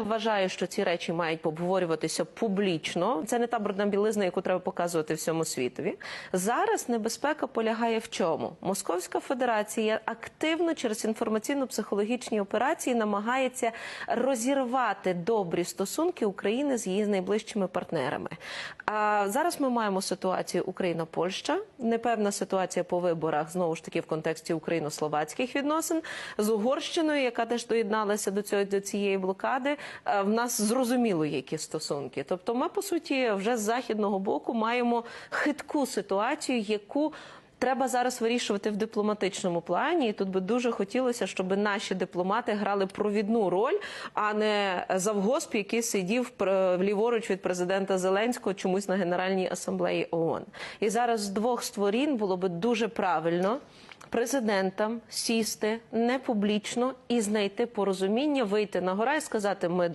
вважаю, що ці речі мають обговорюватися публічно. Це не та брудна білизна, яку треба показувати всьому світові. Зараз небезпека полягає в чому? Московська Федерація активно через інформаційно-психологічні операції намагається розірвати добрі стосунки України з її найближчими партнерами. А зараз ми маємо ситуацію Україна-Польща, непевна ситуація по виборах знову ж таки в контексті україно-словацьких відносин з Угорщиною, яка теж доєдналася до цього до цієї блокади. е, В нас зрозуміло, які стосунки. Тобто, ми по суті вже з західного боку маємо хитку ситуацію, яку Треба зараз вирішувати в дипломатичному плані, і тут би дуже хотілося, щоб наші дипломати грали провідну роль, а не завгосп, який сидів ліворуч від президента Зеленського чомусь на Генеральній асамблеї ООН. І зараз з двох створін було би дуже правильно президентам сісти не публічно і знайти порозуміння, вийти на гора і сказати: ми